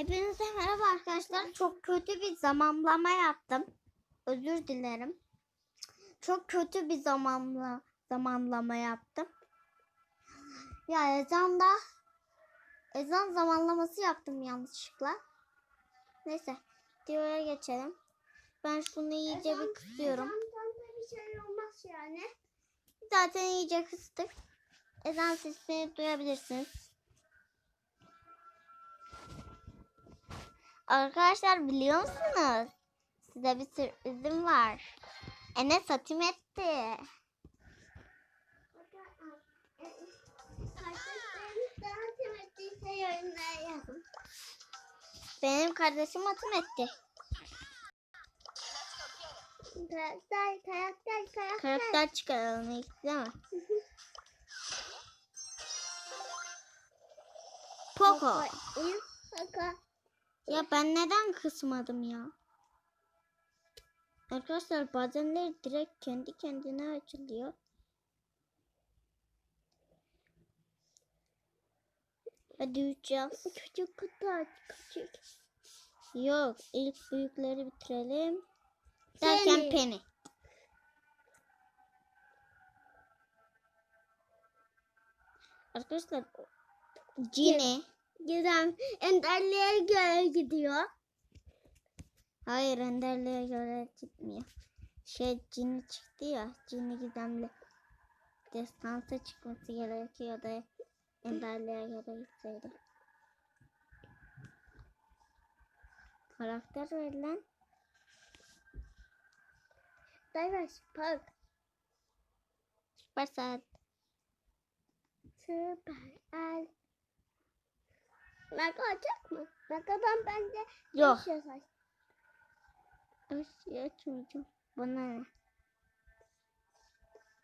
Hepinize merhaba arkadaşlar. Çok kötü bir zamanlama yaptım. Özür dilerim. Çok kötü bir zamanla zamanlama yaptım. Ya ezanda ezan zamanlaması yaptım yanlışlıkla. Neyse, videoya geçelim. Ben şunu iyice bir kısıyorum. Ezandan da bir şey olmaz yani. Zaten iyice kıstık. Ezan sesini duyabilirsiniz. Arkadaşlar biliyor musunuz? Size bir sürprizim var. Enes hatim etti. Benim kardeşim hatim etti. Karakter, karakter, karakter. Karakter çıkaralım ilk değil mi? Poco. Poco. Ya ben neden kısmadım ya? Arkadaşlar bazenleri direkt kendi kendine açılıyor. Hadi üç yaz. Çocuk kadar küçük. Yok ilk büyükleri bitirelim. Derken. Penny. Arkadaşlar Cine. Gizem enderliğe göre gidiyor. Hayır Enderli'ye göre gitmiyor. Şey Cini çıktı ya. Cini gizemli. Destansa çıkması gerekiyor da Enderli'ye göre gitseydi. Karakter verilen Dayvaş Park. Süper Saat. Süper El. Mega olacak mı? Mega'dan bence Yok. beş yazar. Ay, açmayacağım. Bana ne?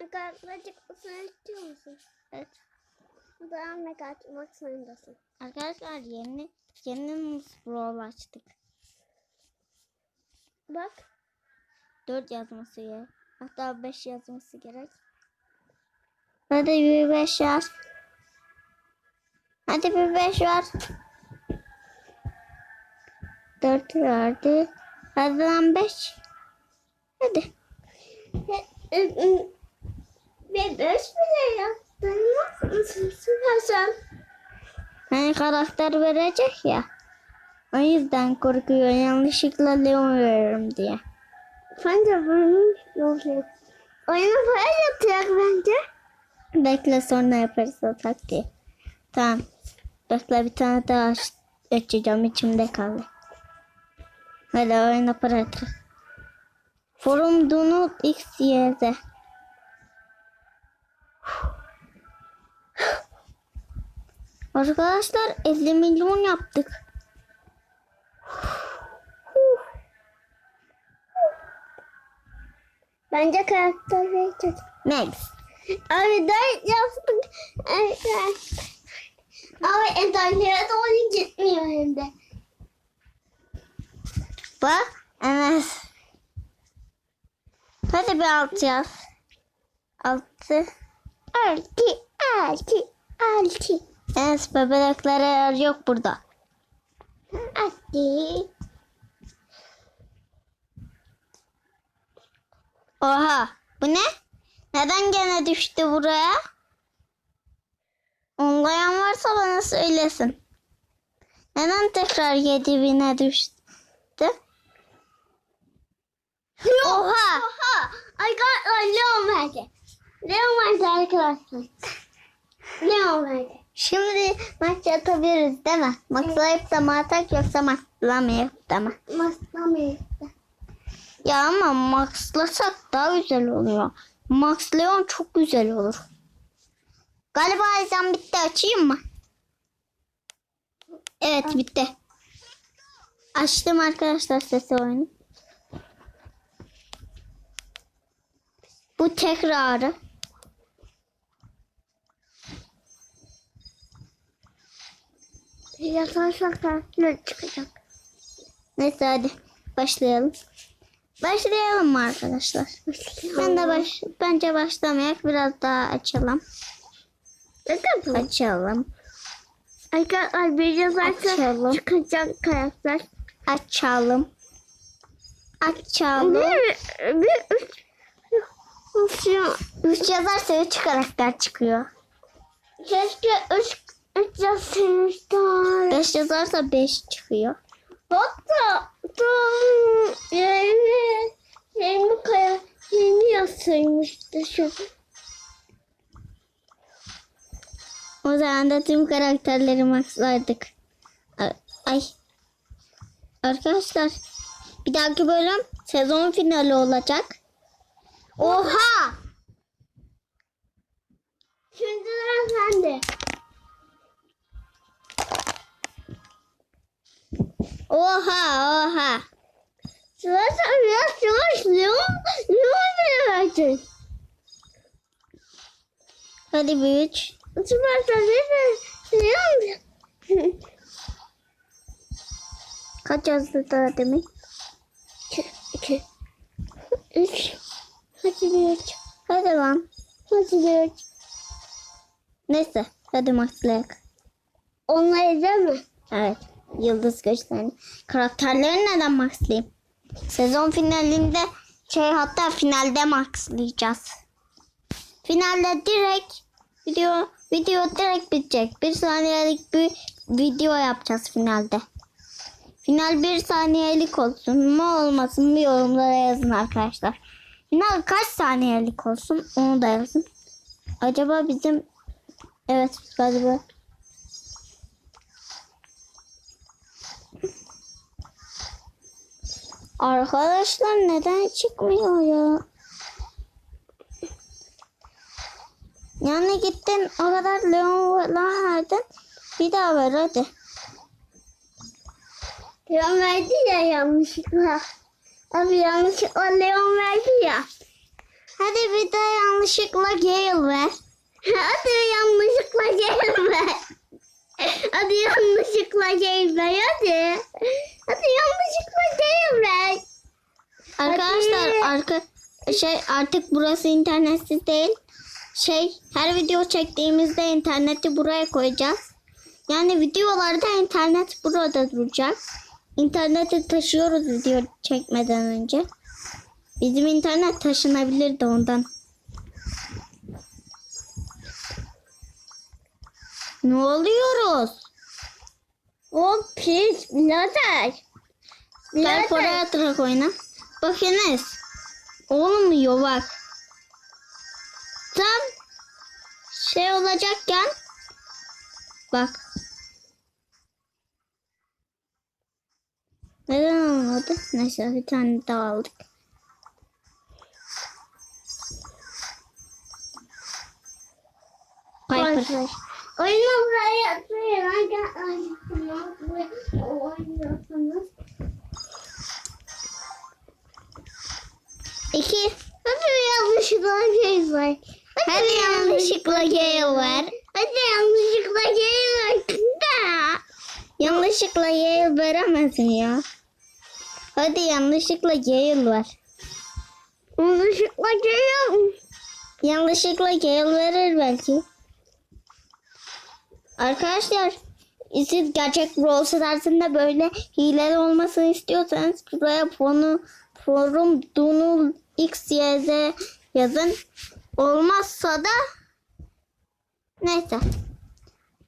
Mega açacak mısın istiyor musun? Evet. O zaman mega açmak zorundasın. Arkadaşlar yeni yeni scroll açtık. Bak. 4 yazması gerek. Hatta 5 yazması gerek. Hadi bir 5 yaz. Hadi bir 5 ver. 4 verdi. Hadi lan 5. Hadi. Ve beş bile yaptın. Nasıl süpersen? Hani karakter verecek ya. O yüzden korkuyor. Yanlışlıkla Leon veririm diye. Bence bunun yolu. Oyunu para yatacak bence. Bekle sonra yaparız o taktiği. Tamam. Bekle bir tane daha aç- açacağım. içimde kaldı. Hadi oyuna para yatır. Forum do not x y z. Arkadaşlar 50 milyon yaptık. Bence karakter verecek. Next. Abi dört yaptık. Evet. Ama enderlere doğru gitmiyor hem de. Bak Enes. Hadi bir alt yaz. Altı. Altı, altı, altı. Enes bebeklere yer yok burada. Altı. Oha. Bu ne? Neden gene düştü buraya? Onlayan varsa bana söylesin. Neden tekrar 7000'e düştü? Oha. Oha! Arkadaşlar Leon verdi. Leon verdi arkadaşlar. Leon verdi. Şimdi maç atabiliriz değil mi? Maxlayıp da mı atak yoksa maxlamayıp da mı? Maslamayız. Ya ama maxlasak daha güzel oluyor. Max Leon çok güzel olur. Galiba ezan bitti açayım mı? Evet bitti. Açtım arkadaşlar sesi oyunu. Bu tekrarı. Yatarsak karakter çıkacak. Neyse hadi başlayalım. Başlayalım mı arkadaşlar? Ben de baş, bence başlamayak biraz daha açalım. Neden bu? Açalım. Arkadaşlar bir yazarsa Açalım. çıkacak karakter. Açalım. Açalım. Bir, bir üç, üç, Üç yazarsa üç karakter çıkıyor. keşke üç, üç yazsaymışlar. Beş yazarsa beş çıkıyor. Hatta tam yeni, yeni kaya, yeni yazsaymıştı şu. O zaman da tüm karakterleri maxlardık. Ay-. Arkadaşlar bir dahaki bölüm sezon finali olacak. Oha! Şimdi sıra sende. Oha oha. Sıra sende. Yavaş Leon, Leon bile verdin. Hadi bir de Leon. Kaç yazdı daha demin? İki, iki, üç. Hadi bir. Hadi lan. Hadi bir. Neyse hadi maxlayak. Onları değil mi? Evet. Yıldız göçlerini. Karakterleri neden maxlayayım? Sezon finalinde şey hatta finalde maxlayacağız. Finalde direkt video video direkt bitecek. Bir saniyelik bir video yapacağız finalde. Final bir saniyelik olsun mu olmasın mı yorumlara yazın arkadaşlar. Final kaç saniyelik olsun onu da yazın. Acaba bizim evet galiba Arkadaşlar neden çıkmıyor ya? Yani gittin o kadar Leon verdin. Bir daha ver hadi. Leon verdi ya yanlışlıkla. Abi yanlışlıkla Leon verdi ya. Hadi bir daha yanlışlıkla Gale ver. Hadi yanlışlıkla gelme. Hadi yanlışlıkla gelme hadi. Hadi yanlışlıkla gelme. Arkadaşlar Hadi. arka şey artık burası internetsiz değil. Şey her video çektiğimizde interneti buraya koyacağız. Yani videolarda internet burada duracak. İnterneti taşıyoruz video çekmeden önce. Bizim internet taşınabilir de ondan. Ne oluyoruz? O pis birader. Gel oraya atarak oyna. Bak Enes. Olmuyor bak. Tam şey olacakken bak. Neden olmadı? Neyse bir tane daha aldık. Piper. Oyunu buraya atlayın. İki. Hadi yanlışlıkla gel var. Hadi yanlışlıkla Gale ver. Hadi yanlışlıkla var. Da. Yanlışlıkla Gale veremezsin ya. Hadi yanlışlıkla Gale ver. Yanlışlıkla geliyorum. Yanlışlıkla Gale verir belki. Arkadaşlar siz gerçek Brawl Stars'ında böyle hileli olmasını istiyorsanız buraya fonu, forum Dunul XYZ yazın. Olmazsa da neyse.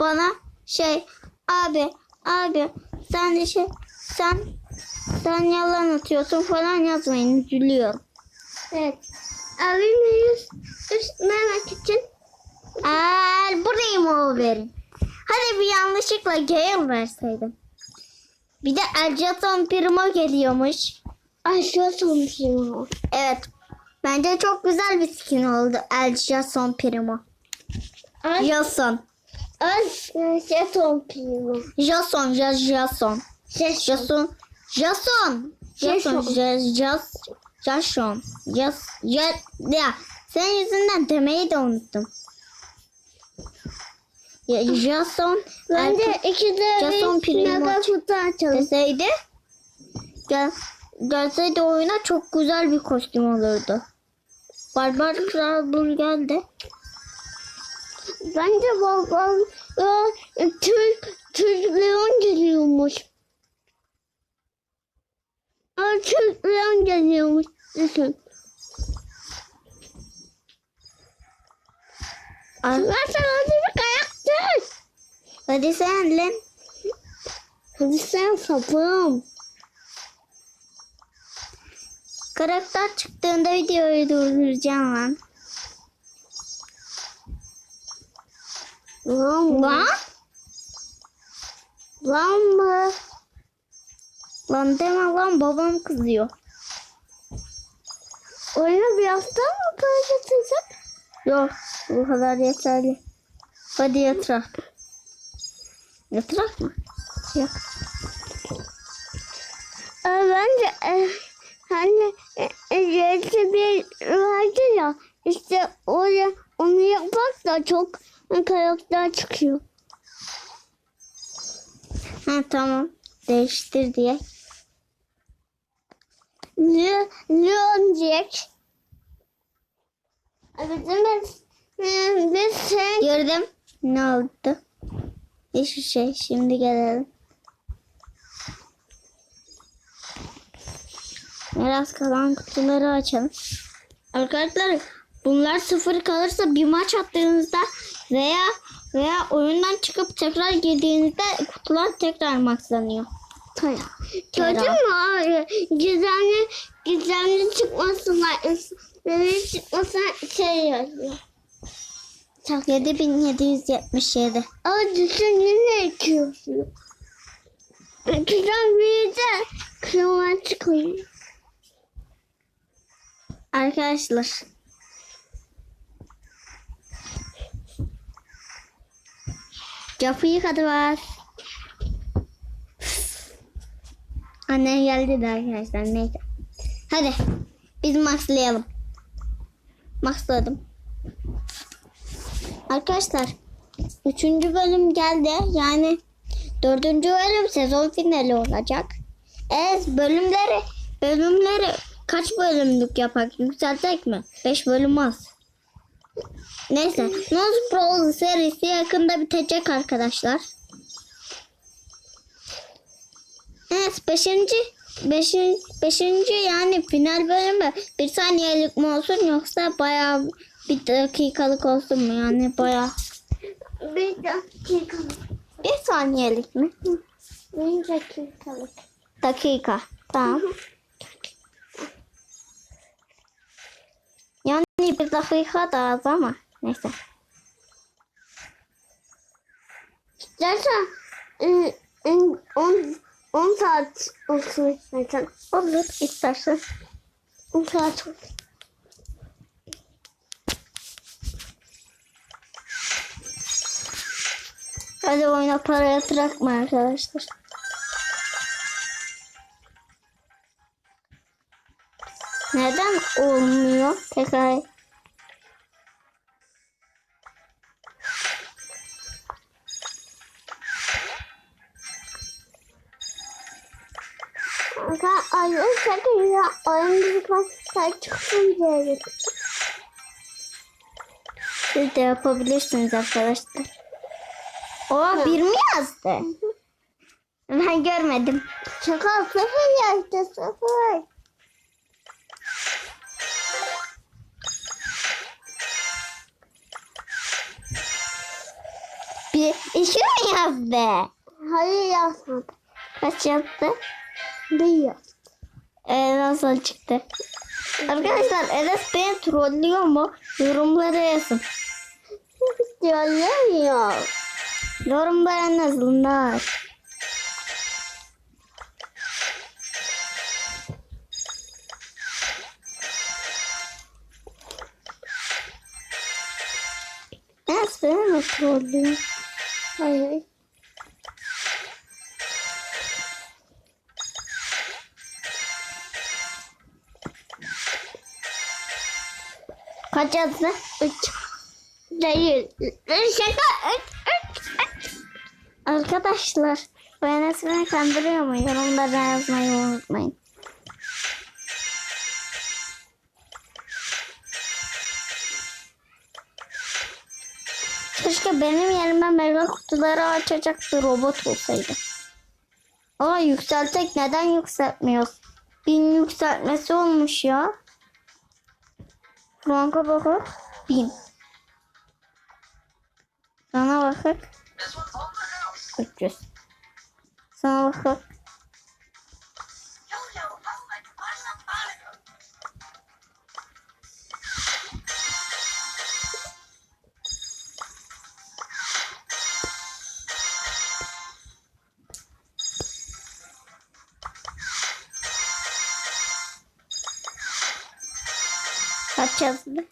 Bana şey abi abi sen de şey sen sen yalan atıyorsun falan yazmayın üzülüyorum. Evet. Abim yüz üstlemek için Eğer burayı mı verin? Hadi bir yanlışlıkla Gale verseydim. Bir de Eljason Primo geliyormuş. aşağı sonuçluyor. Evet. Bence çok güzel bir skin oldu Primo. Az Jason. şey sonuçluyor. Jason. Jas Jason. Şey Jason. Jason. Jason. Jason. Jas Jas Jason. Jas Ya senin yüzünden demeyi de unuttum. Ya Jason. Bence Erkek- ikide Jason Primo deseydi gel, gelseydi oyuna çok güzel bir kostüm olurdu. Barbar Kral Bul geldi. Bence bol bol Aa, Türk, Türk Leon geliyormuş. Aa, Türk Leon geliyormuş. Düşün. Sana hadi bir kayaktır. Hadi sen lan. Hadi sen sapım. Karakter çıktığında videoyu durduracağım lan. Lan Lan? Lan mı? Lan deme lan babam kızıyor. Oyuna birazdan mı kaybedecek? Yok bu kadar yeterli. Hadi yatırak. Yatırak mı? Yok. Ee, bence e, hani e, e, yerde bir vardı ya işte oraya onu yapak da çok karakter çıkıyor. Ha tamam. Değiştir diye. Le, Leon Jack. Bizim biz, biz sen Gördüm. Ne oldu? Hiçbir şey. Şimdi gelelim. Biraz kalan kutuları açalım. Arkadaşlar bunlar sıfır kalırsa bir maç attığınızda veya veya oyundan çıkıp tekrar girdiğinizde kutular tekrar maxlanıyor. Tamam. Gördün mü? Gizemli, gizemli çıkmasına, benim çıkmasına şey yazıyor. 7777. Ama düşün yine iki yazıyor. İkiden biri de kırmızı çıkıyor. Arkadaşlar. Capıyı kadı var. Annem geldi de arkadaşlar neyse. Hadi biz maxlayalım. Maxladım. Arkadaşlar üçüncü bölüm geldi. Yani dördüncü bölüm sezon finali olacak. Evet bölümleri bölümleri kaç bölümlük yapak yükseltek mi? 5 bölüm az. Neyse. Nose Brawl serisi yakında bitecek arkadaşlar. Evet 5. 5. 5. yani final bölümü bir saniyelik mi olsun yoksa bayağı bir dakikalık olsun mu? Yani bayağı Bir dakika. bir saniyelik mi? Bir dakikalık. Dakika. Tamam. Yani bir dakika da az ama neyse. Zaten ıı, ıı, 10 10 saat olsun zaten. Olur istersen. 10 saat olsun. Hadi oyuna para yatırak mı arkadaşlar? Neden olmuyor? Tekrar çıksın diye. siz de yapabilirsiniz arkadaşlar. O bir mi yazdı? Ben görmedim. Şaka sıfır yazdı sıfır. Bir iki mi yazdı? Hayır yazmadı. Kaç yazdı? Bir yaz. Ee, nasıl çıktı? Arkadaşlar Enes beni trollüyor mu? Yorumlara yazın. Söylemiyor. Yorumlara en azından. Enes beni mi trollüyor? Hayır. Yazdı? Üç. Değil. Şaka. Üç. Üç. Üç. Arkadaşlar bu Enes beni kandırıyor mu? Yorumlara yazmayı unutmayın. Keşke benim yerime meyve kutuları açacaktı robot olsaydı. Aa yükseltek neden yükseltmiyoruz? Bin yükseltmesi olmuş ya. Franka bakın. Bin. Sana bakın. 300. Sana bakın. Kaç yazdı?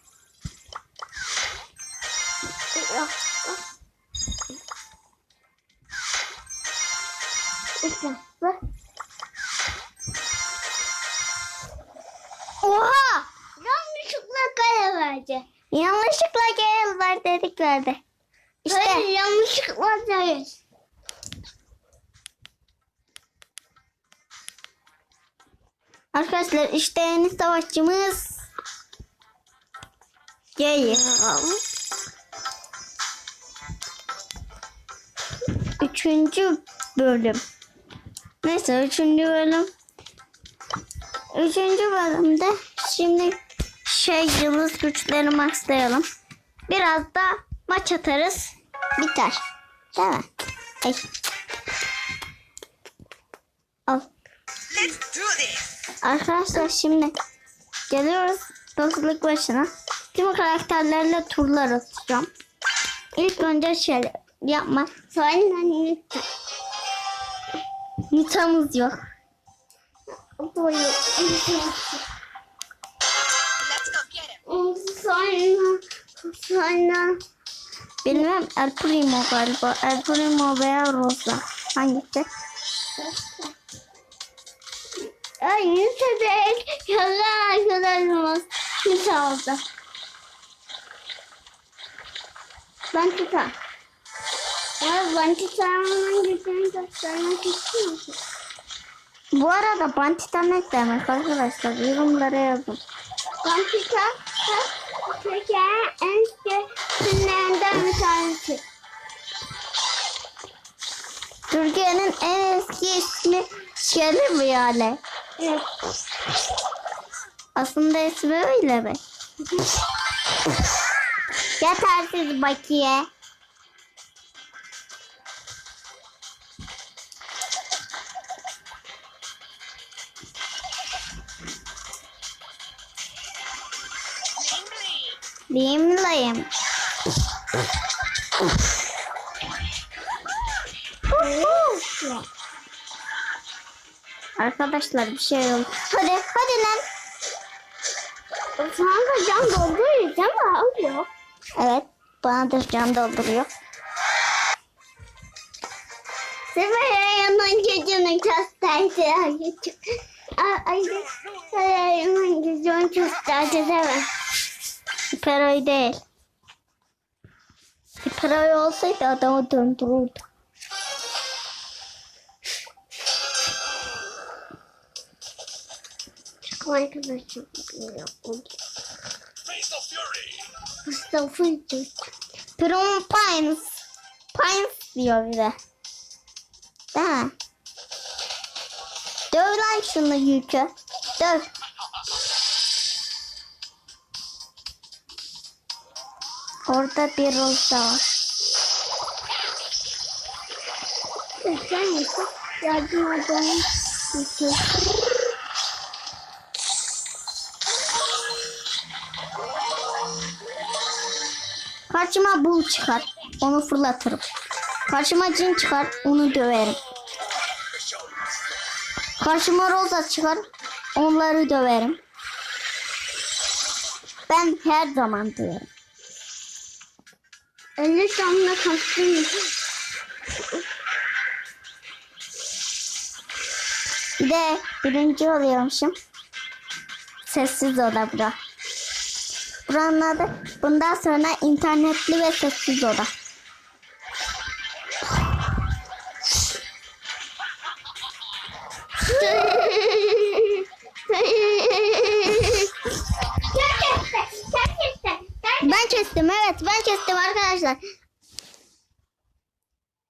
Oha! Yanlışlıkla kare verdi. Yanlışlıkla gel var dedik verdi. İşte Hayır yanlışlıkla değil. arkadaşlar işte yeni savaşçımız. Gel. Üçüncü bölüm. Neyse üçüncü bölüm. Üçüncü bölümde şimdi şey yıldız güçleri maxlayalım. Biraz da maç atarız. Biter. Değil mi? Ay. Al. Let's do this. Arkadaşlar şimdi geliyoruz dostluk başına. Tüm karakterlerle turlar atacağım. İlk önce şey yapma. Sonra Nita. Nitamız yok. Sonra sonra Bilmem El Primo galiba. El Primo veya Rosa. Hangisi? Ay Nita değil. Yalan arkadaşımız. Nita oldu. Ben Tita. Ya ben Tita'nın gücünü göstermek istiyorum. Bu arada Bantita ne demek arkadaşlar? Yorumlara yazın. Ben Tita Türkiye'nin en eskilerinden bir tanesi. Türkiye'nin en eski ismi Şerif yani. Evet. Aslında ismi öyle mi? Yetersiz bakiye. Limlayım. Arkadaşlar bir şey oldu. Hadi hadi lan. Sana da can dolduruyor değil mi? Evet bana da can dolduruyor. Seferay'ın çocuğunu gösterdi. Ay, ay, Seferay'ın çocuğunu gösterdi değil? Hiperoy değil. Hiperoy olsaydı adamı döndürürdü. Arkadaşım bilmiyorum. Çocuk. Prom Pines. Pines diyor bir de. Değil mi? Döv lan şunu yükü. Döv. Orada bir roza var. Sen? Yardım edelim. misin? Çıkar. Onu fırlatırım. Karşıma cin çıkar. Onu döverim. Karşıma roza çıkar. Onları döverim. Ben her zaman döverim. 50 tane kastım. Bir de birinci oluyormuşum. Sessiz oda bura. Buranın adı bundan sonra internetli ve sessiz oda. Ben kestim evet ben kestim arkadaşlar.